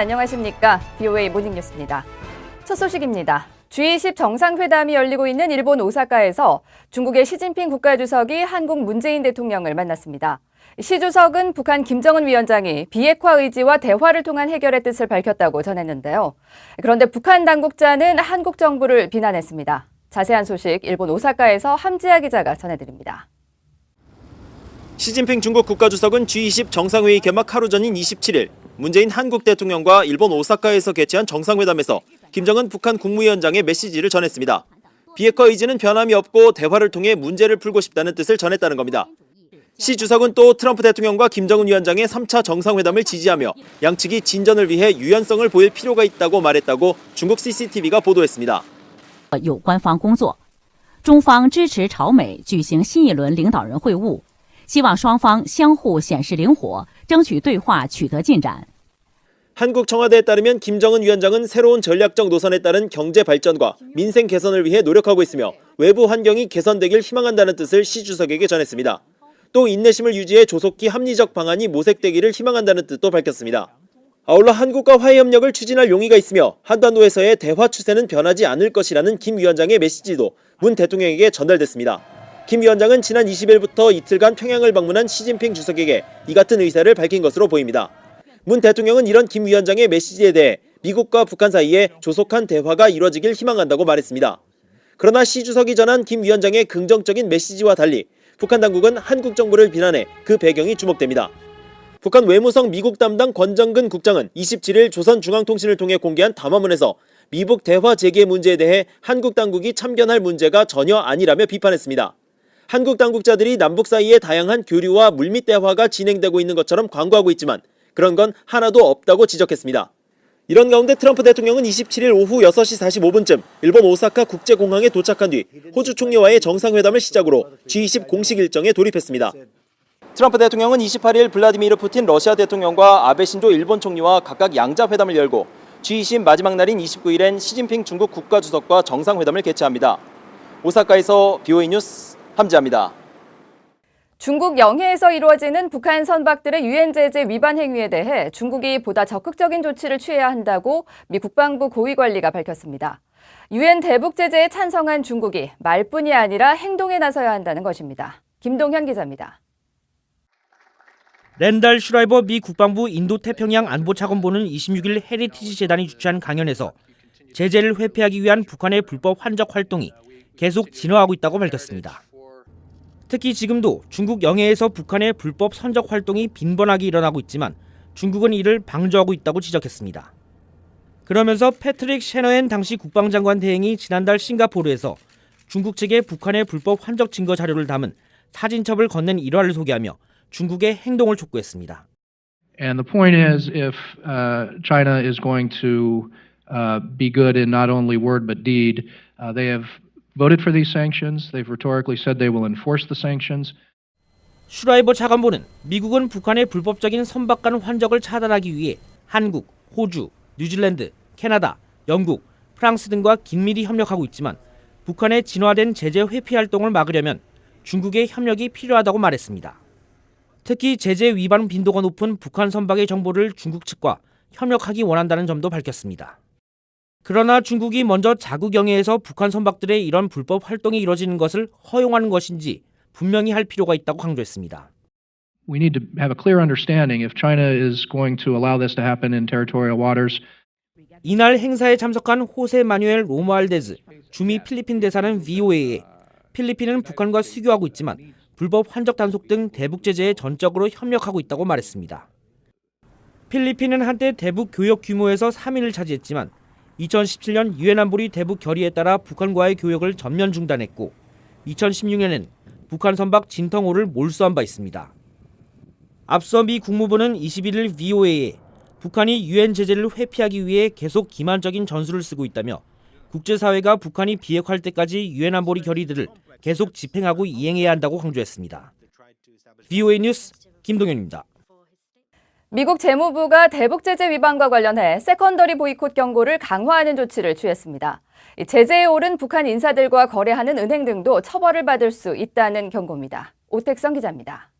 안녕하십니까. BOA 모닝뉴스입니다. 첫 소식입니다. G20 정상회담이 열리고 있는 일본 오사카에서 중국의 시진핑 국가주석이 한국 문재인 대통령을 만났습니다. 시 주석은 북한 김정은 위원장이 비핵화 의지와 대화를 통한 해결의 뜻을 밝혔다고 전했는데요. 그런데 북한 당국자는 한국 정부를 비난했습니다. 자세한 소식 일본 오사카에서 함지아 기자가 전해드립니다. 시진핑 중국 국가주석은 G20 정상회의 개막 하루 전인 27일 문재인 한국 대통령과 일본 오사카에서 개최한 정상회담에서 김정은 북한 국무위원장의 메시지를 전했습니다. 비핵화 의지는 변함이 없고 대화를 통해 문제를 풀고 싶다는 뜻을 전했다는 겁니다. 시 주석은 또 트럼프 대통령과 김정은 위원장의 3차 정상회담을 지지하며 양측이 진전을 위해 유연성을 보일 필요가 있다고 말했다고 중국 CCTV가 보도했습니다. 有关方工作。中方支持朝美举行新一轮领导人会晤，希望双方相互显示灵活，争取对话取得进展。 한국 청와대에 따르면 김정은 위원장은 새로운 전략적 노선에 따른 경제 발전과 민생 개선을 위해 노력하고 있으며 외부 환경이 개선되길 희망한다는 뜻을 시 주석에게 전했습니다. 또 인내심을 유지해 조속히 합리적 방안이 모색되기를 희망한다는 뜻도 밝혔습니다. 아울러 한국과 화해 협력을 추진할 용의가 있으며 한반도에서의 대화 추세는 변하지 않을 것이라는 김 위원장의 메시지도 문 대통령에게 전달됐습니다. 김 위원장은 지난 20일부터 이틀간 평양을 방문한 시진핑 주석에게 이 같은 의사를 밝힌 것으로 보입니다. 문 대통령은 이런 김 위원장의 메시지에 대해 미국과 북한 사이에 조속한 대화가 이뤄지길 희망한다고 말했습니다. 그러나 시 주석이 전한 김 위원장의 긍정적인 메시지와 달리 북한 당국은 한국 정부를 비난해 그 배경이 주목됩니다. 북한 외무성 미국 담당 권정근 국장은 27일 조선중앙통신을 통해 공개한 담화문에서 미북 대화 재개 문제에 대해 한국 당국이 참견할 문제가 전혀 아니라며 비판했습니다. 한국 당국자들이 남북 사이에 다양한 교류와 물밑 대화가 진행되고 있는 것처럼 광고하고 있지만 그런 건 하나도 없다고 지적했습니다. 이런 가운데 트럼프 대통령은 27일 오후 6시 45분쯤 일본 오사카 국제공항에 도착한 뒤 호주 총리와의 정상회담을 시작으로 G20 공식 일정에 돌입했습니다. 트럼프 대통령은 28일 블라디미르 푸틴 러시아 대통령과 아베 신조 일본 총리와 각각 양자 회담을 열고 G20 마지막 날인 29일엔 시진핑 중국 국가주석과 정상회담을 개최합니다. 오사카에서 BOA 뉴스 함지합니다. 중국 영해에서 이루어지는 북한 선박들의 유엔 제재 위반 행위에 대해 중국이 보다 적극적인 조치를 취해야 한다고 미 국방부 고위 관리가 밝혔습니다. 유엔 대북 제재에 찬성한 중국이 말뿐이 아니라 행동에 나서야 한다는 것입니다. 김동현 기자입니다. 랜달 슈라이버 미 국방부 인도태평양 안보차관보는 26일 헤리티지 재단이 주최한 강연에서 제재를 회피하기 위한 북한의 불법 환적 활동이 계속 진화하고 있다고 밝혔습니다. 특히 지금도 중국 영해에서 북한의 불법 선적 활동이 빈번하게 일어나고 있지만 중국은 이를 방조하고 있다고 지적했습니다. 그러면서 패트릭 셰너엔 당시 국방장관 대행이 지난달 싱가포르에서 중국 측에 북한의 불법 환적 증거 자료를 담은 사진첩을 건넨 일화를 소개하며 중국의 행동을 촉구했습니다. And the point is, if uh, China is going to uh, be good in not only word but deed, uh, they have voted for these sanctions. They've rhetorically said they will enforce the sanctions. 슈라이버 차관보는 미국은 북한의 불법적인 선박간 환적을 차단하기 위해 한국, 호주, 뉴질랜드, 캐나다, 영국, 프랑스 등과 긴밀히 협력하고 있지만 북한의 진화된 제재 회피 활동을 막으려면 중국의 협력이 필요하다고 말했습니다. 특히 제재 위반 빈도가 높은 북한 선박의 정보를 중국 측과 협력하기 원한다는 점도 밝혔습니다. 그러나 중국이 먼저 자국 영해에서 북한 선박들의 이런 불법 활동이 이뤄지는 것을 허용하는 것인지 분명히 할 필요가 있다고 강조했습니다. We need to have a clear understanding if China is going to allow this to happen in territorial waters. 이날 행사에 참석한 호세 마뉴엘 로무알데즈 주미 필리핀 대사는 VOA에 필리핀은 북한과 수교하고 있지만 불법 환적 단속 등 대북 제재에 전적으로 협력하고 있다고 말했습니다. 필리핀은 한때 대북 교역 규모에서 3위를 차지했지만 2017년 유엔 안보리 대북 결의에 따라 북한과의 교역을 전면 중단했고 2016년엔 북한 선박 진텅호를 몰수한 바 있습니다. 앞서 미 국무부는 21일 VOA에 북한이 유엔 제재를 회피하기 위해 계속 기만적인 전술을 쓰고 있다며 국제사회가 북한이 비핵화할 때까지 유엔 안보리 결의들을 계속 집행하고 이행해야 한다고 강조했습니다. VOA 뉴스 김동현입니다. 미국 재무부가 대북 제재 위반과 관련해 세컨더리 보이콧 경고를 강화하는 조치를 취했습니다. 이 제재에 오른 북한 인사들과 거래하는 은행 등도 처벌을 받을 수 있다는 경고입니다. 오택성 기자입니다.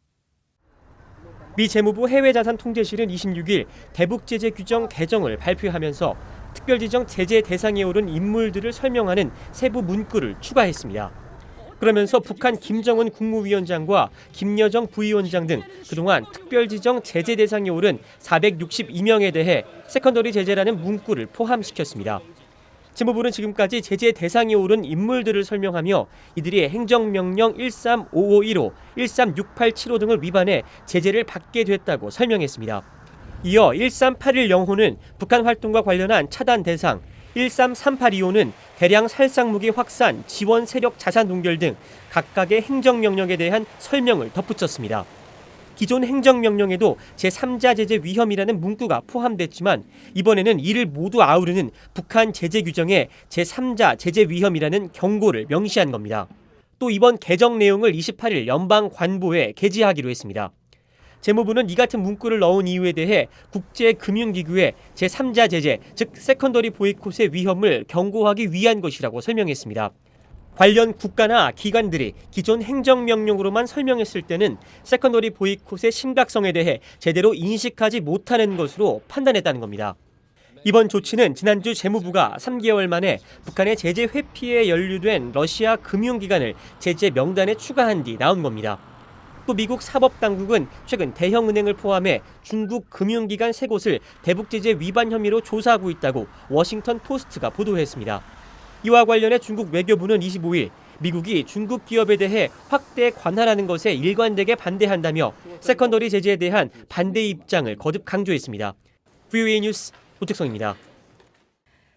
미 재무부 해외자산 통제실은 26일 대북 제재 규정 개정을 발표하면서 특별지정 제재 대상에 오른 인물들을 설명하는 세부 문구를 추가했습니다. 그러면서 북한 김정은 국무위원장과 김여정 부위원장 등 그동안 특별지정 제재 대상에 오른 462명에 대해 세컨더리 제재라는 문구를 포함시켰습니다. 재무부는 지금까지 제재 대상에 오른 인물들을 설명하며 이들이 행정명령 135515, 13687호 등을 위반해 제재를 받게 됐다고 설명했습니다. 이어 13810호는 북한 활동과 관련한 차단 대상, 13382호는 대량 살상 무기 확산, 지원 세력 자산 동결 등 각각의 행정명령에 대한 설명을 덧붙였습니다. 기존 행정명령에도 제3자 제재 위험이라는 문구가 포함됐지만 이번에는 이를 모두 아우르는 북한 제재 규정에 제3자 제재 위험이라는 경고를 명시한 겁니다. 또 이번 개정 내용을 28일 연방 관보에 게재하기로 했습니다. 재무부는 이 같은 문구를 넣은 이유에 대해 국제금융기구의 제3자 제재, 즉 세컨더리 보이콧의 위험을 경고하기 위한 것이라고 설명했습니다. 관련 국가나 기관들이 기존 행정명령으로만 설명했을 때는 세컨더리 보이콧의 심각성에 대해 제대로 인식하지 못하는 것으로 판단했다는 겁니다. 이번 조치는 지난주 재무부가 3개월 만에 북한의 제재 회피에 연루된 러시아 금융기관을 제재 명단에 추가한 뒤 나온 겁니다. 또 미국 사법 당국은 최근 대형 은행을 포함해 중국 금융기관 세 곳을 대북 제재 위반 혐의로 조사하고 있다고 워싱턴 포스트가 보도했습니다. 이와 관련해 중국 외교부는 25일 미국이 중국 기업에 대해 확대 관할하는 것에 일관되게 반대한다며 세컨더리 제재에 대한 반대 입장을 거듭 강조했습니다. VOA 뉴스 오택성입니다.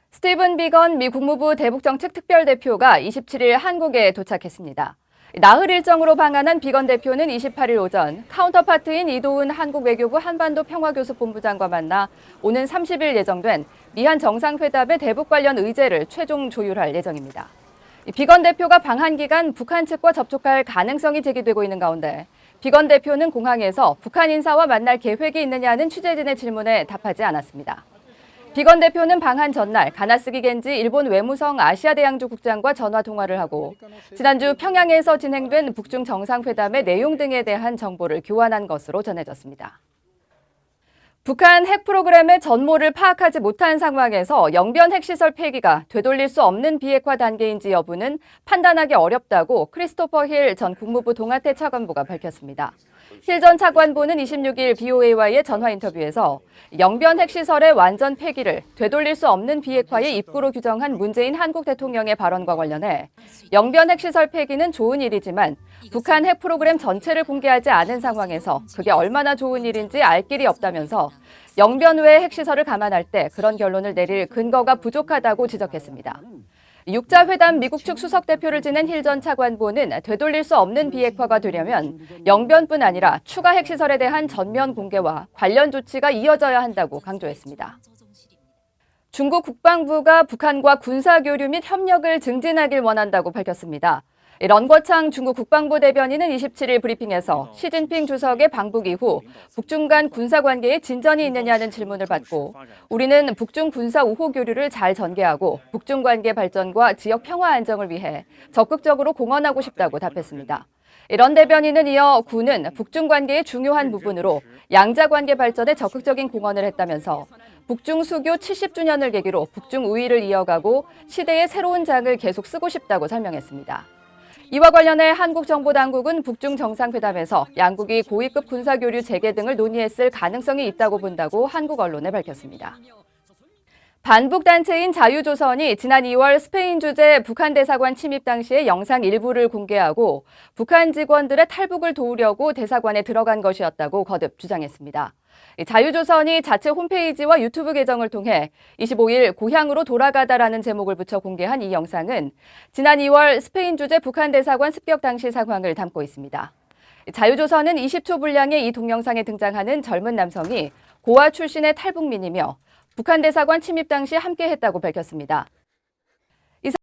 스티븐 비건 미 국무부 대북정책 특별대표가 27일 한국에 도착했습니다. 나흘 일정으로 방한한 비건 대표는 28일 오전 카운터파트인 이도훈 한국 외교부 한반도 평화교섭본부장과 만나 오는 30일 예정된 미한 정상회담의 대북 관련 의제를 최종 조율할 예정입니다. 비건 대표가 방한 기간 북한 측과 접촉할 가능성이 제기되고 있는 가운데 비건 대표는 공항에서 북한 인사와 만날 계획이 있느냐는 취재진의 질문에 답하지 않았습니다. 비건 대표는 방한 전날 가나스기 겐지 일본 외무성 아시아대양조 국장과 전화 통화를 하고 지난주 평양에서 진행된 북중 정상회담의 내용 등에 대한 정보를 교환한 것으로 전해졌습니다. 북한 핵 프로그램의 전모를 파악하지 못한 상황에서 영변 핵시설 폐기가 되돌릴 수 없는 비핵화 단계인지 여부는 판단하기 어렵다고 크리스토퍼 힐 전 국무부 동아태 차관보가 밝혔습니다. 힐 전 차관보는 26일 BOA와의 전화 인터뷰에서 영변 핵시설의 완전 폐기를 되돌릴 수 없는 비핵화의 입구로 규정한 문재인 한국 대통령의 발언과 관련해 영변 핵시설 폐기는 좋은 일이지만 북한 핵 프로그램 전체를 공개하지 않은 상황에서 그게 얼마나 좋은 일인지 알 길이 없다면서 영변 외 핵시설을 감안할 때 그런 결론을 내릴 근거가 부족하다고 지적했습니다. 육자회담 미국 측 수석 대표를 지낸 힐 전 차관보는 되돌릴 수 없는 비핵화가 되려면 영변뿐 아니라 추가 핵시설에 대한 전면 공개와 관련 조치가 이어져야 한다고 강조했습니다. 중국 국방부가 북한과 군사 교류 및 협력을 증진하길 원한다고 밝혔습니다. 런거창 중국 국방부 대변인은 27일 브리핑에서 시진핑 주석의 방북 이후 북중 간 군사 관계에 진전이 있느냐는 질문을 받고 우리는 북중 군사 우호 교류를 잘 전개하고 북중 관계 발전과 지역 평화 안정을 위해 적극적으로 공헌하고 싶다고 답했습니다. 런 대변인은 이어 군은 북중 관계의 중요한 부분으로 양자 관계 발전에 적극적인 공헌을 했다면서 북중 수교 70주년을 계기로 북중 우위를 이어가고 시대의 새로운 장을 계속 쓰고 싶다고 설명했습니다. 이와 관련해 한국 정보 당국은 북중 정상회담에서 양국이 고위급 군사교류 재개 등을 논의했을 가능성이 있다고 본다고 한국 언론에 밝혔습니다. 반북 단체인 자유조선이 지난 2월 스페인 주재 북한 대사관 침입 당시의 영상 일부를 공개하고 북한 직원들의 탈북을 도우려고 대사관에 들어간 것이었다고 거듭 주장했습니다. 자유조선이 자체 홈페이지와 유튜브 계정을 통해 25일 고향으로 돌아가다라는 제목을 붙여 공개한 이 영상은 지난 2월 스페인 주재 북한 대사관 습격 당시 상황을 담고 있습니다. 자유조선은 20초 분량의 이 동영상에 등장하는 젊은 남성이 고아 출신의 탈북민이며 북한 대사관 침입 당시 함께했다고 밝혔습니다.